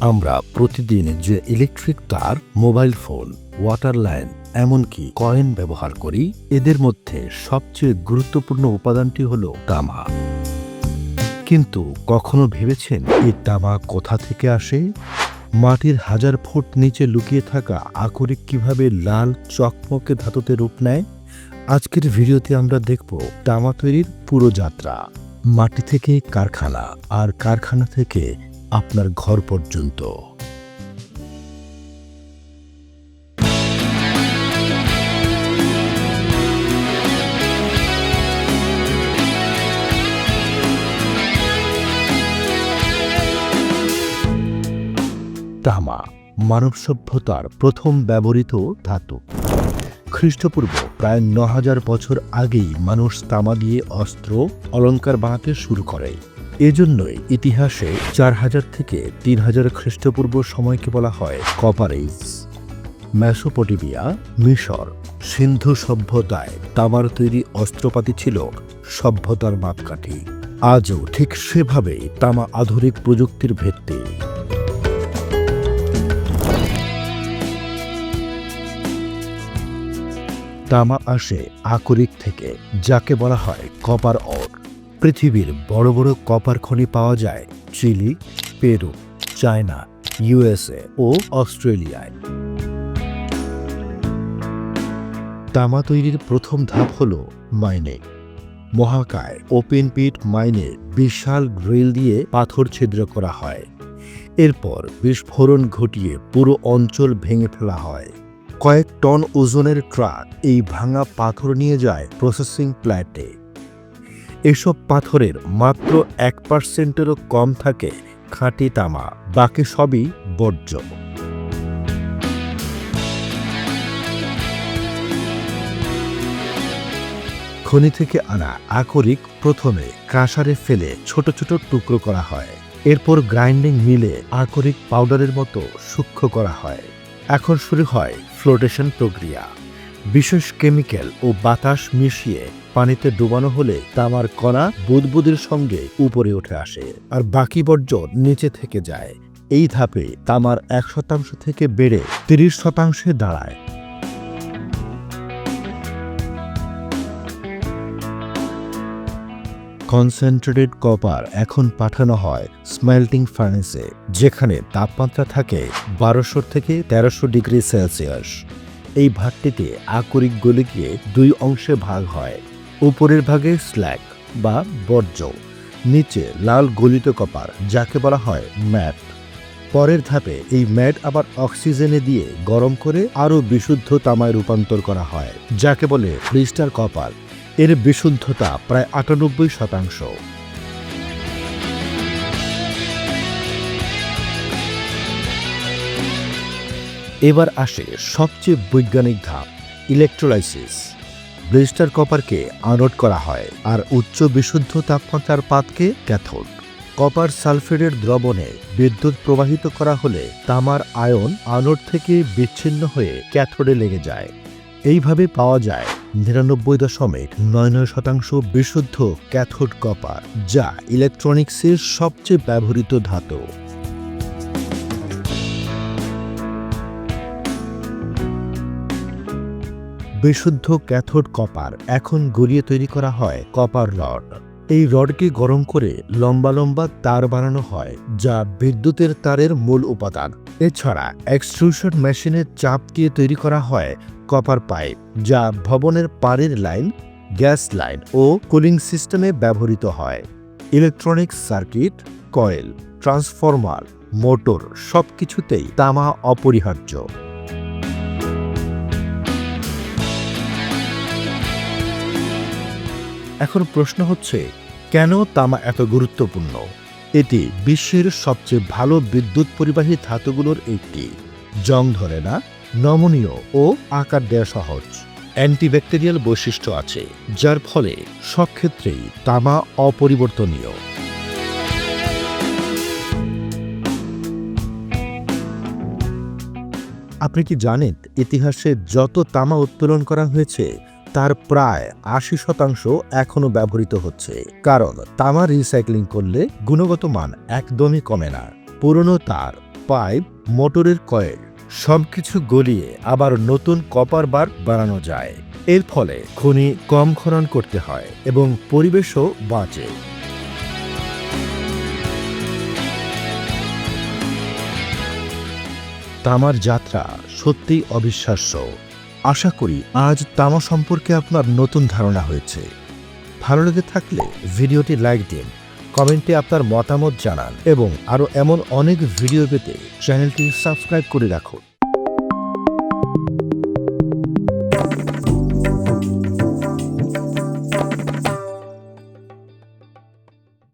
আমরা প্রতিদিন যে ইলেকট্রিক তার মোবাইল ফোন ওয়াটার লাইন এমনকি কয়েন ব্যবহার করি, এদের মধ্যে সবচেয়ে গুরুত্বপূর্ণ উপাদানটি হল তামা। কিন্তু কখনো ভেবেছেন এই তামা কোথা থেকে আসে? মাটির হাজার ফুট নিচে লুকিয়ে থাকা আকরিক কীভাবে লাল চকমকে ধাতুতে রূপ নেয়? আজকের ভিডিওতে আমরা দেখব তামা তৈরির পুরো যাত্রা। মাটি থেকে কারখানা, আর কারখানা থেকে আপনার ঘর পর্যন্ত। তামা, মানব সভ্যতার প্রথম ব্যবহৃত ধাতু। খ্রিস্টপূর্ব প্রায় ন হাজার বছর আগেই মানুষ তামা দিয়ে অস্ত্র অলংকার বানাতে শুরু করে। এজন্যই ইতিহাসে চার হাজার থেকে তিন হাজার খ্রিস্টপূর্ব সময়কে বলা হয় কপার এজ মেসোপটেমিয়া, মিশর, সিন্ধু সভ্যতায় তামার তৈরি অস্ত্রপাতি ছিল সভ্যতার মাপকাঠি। আজও ঠিক সেভাবেই তামা আধুনিক প্রযুক্তির ভিত্তি। তামা আসে আকরিক থেকে, যাকে বলা হয় কপার অর পৃথিবীর বড় বড় কপার খনি পাওয়া যায় চিলি, পেরু, চায়না, ইউএসএ ও অস্ট্রেলিয়ায়। তামা তৈরির প্রথম ধাপ হল মাইনিং। মহাকায় ওপেন পিট মাইনে বিশাল গ্রিল দিয়ে পাথর ছিদ্র করা হয়। এরপর বিস্ফোরণ ঘটিয়ে পুরো অঞ্চল ভেঙে ফেলা হয়। কয়েক টন ওজনের ট্রাক এই ভাঙা পাথর নিয়ে যায় প্রসেসিং প্ল্যান্টে এসব পাথরের মাত্র এক পার্সেন্টেরও কম থাকে খাঁটি তামা, বাকি সবই বর্জ্য। খনি থেকে আনা আকরিক প্রথমে কাঁসারে ফেলে ছোট ছোট টুকরো করা হয়। এরপর গ্রাইন্ডিং মিলে আকরিক পাউডারের মতো সূক্ষ্ম করা হয়। এখন শুরু হয় ফ্লোটেশন প্রক্রিয়া। বিশেষ কেমিক্যাল ও বাতাস মিশিয়ে পানিতে ডুবানো হলে তামার কণা বুদবুদের সঙ্গে উপরে উঠে আসে আর বাকি বর্জ্য নিচে থেকে যায়। এই ধাপে তামার এক শতাংশ থেকে বেড়ে তিরিশ শতাংশে দাঁড়ায়। কনসেন্ট্রেটেড কপার এখন পাঠানো হয় স্মেল্টিং ফার্নেসে, যেখানে তাপমাত্রা থাকে বারোশো থেকে তেরোশো ডিগ্রি সেলসিয়াস। এই ভাটটিতে আকরিক গলে গিয়ে দুই অংশে ভাগ হয়। উপরের ভাগে স্ল্যাক বা বর্জ্য, নিচে লাল গলিত কপার, যাকে বলা হয় ম্যাট। পরের ধাপে এই ম্যাট আবার অক্সিজেনে দিয়ে গরম করে আরও বিশুদ্ধ তামায় রূপান্তর করা হয়, যাকে বলে ক্রিস্টাল কপার। এর বিশুদ্ধতা প্রায় আটানব্বই শতাংশ। এবার আসে সবচেয়ে বৈজ্ঞানিক ধাপ ইলেকট্রোলাইসিস ব্লিস্টার কপারকে আনোড করা হয় আর উচ্চ বিশুদ্ধ তাপমাত্রার পাতকে ক্যাথোড। কপার সালফেটের দ্রবণে বিদ্যুৎ প্রবাহিত করা হলে তামার আয়ন আনোড থেকে বিচ্ছিন্ন হয়ে ক্যাথোডে লেগে যায়। এইভাবে পাওয়া যায় নিরানব্বই দশমিক নয় নয় শতাংশ বিশুদ্ধ ক্যাথোড কপার, যা ইলেকট্রনিক্সের সবচেয়ে ব্যবহৃত ধাতু। বিশুদ্ধ ক্যাথোড কপার এখন গড়িয়ে তৈরি করা হয় কপার রড। এই রডকে গরম করে লম্বা লম্বা তার বানানো হয়, যা বিদ্যুতের তারের মূল উপাদান। এছাড়া এক্সট্রুশন মেশিনের চাপ দিয়ে তৈরি করা হয় কপার পাইপ, যা ভবনের পাড়ের লাইন, গ্যাস লাইন ও কুলিং সিস্টেমে ব্যবহৃত হয়। Electronics circuit, coil, transformer, motor সবকিছুতেই তামা অপরিহার্য। এখন প্রশ্ন হচ্ছে, কেন তামা এত গুরুত্বপূর্ণ? এটি বিশ্বের সবচেয়ে ভালো বিদ্যুৎ পরিবাহী ধাতুগুলোর একটি। জং ধরে না, নমনীয় ও আকার দেয়া সহজ। অ্যান্টিব্যাকটেরিয়াল বৈশিষ্ট্য আছে, যার ফলে সব ক্ষেত্রেই তামা অপরিবর্তনীয়। আপনি কি জানেন, ইতিহাসে যত তামা উত্তোলন করা হয়েছে তার প্রায় আশি শতাংশ এখনও ব্যবহৃত হচ্ছে। কারণ তামা রিসাইক্লিং করলে গুণগত মান একদমই কমে না। পুরনো তার, পাইপ, মোটরের কয়েল, সবকিছু গলিয়ে আবার নতুন কপার বার বানানো যায়। এর ফলে খনি কম খনন করতে হয় এবং পরিবেশও বাঁচে। তামার যাত্রা সত্যিই অবিশ্বাস্য। আশা করি আজ তামা সম্পর্কে আপনার নতুন ধারণা হয়েছে। ভালো লেগে থাকলে ভিডিওটি লাইক দিন, কমেন্টে আপনার মতামত জানান এবং আরও এমন অনেক ভিডিও পেতে চ্যানেলটি সাবস্ক্রাইব করে রাখুন।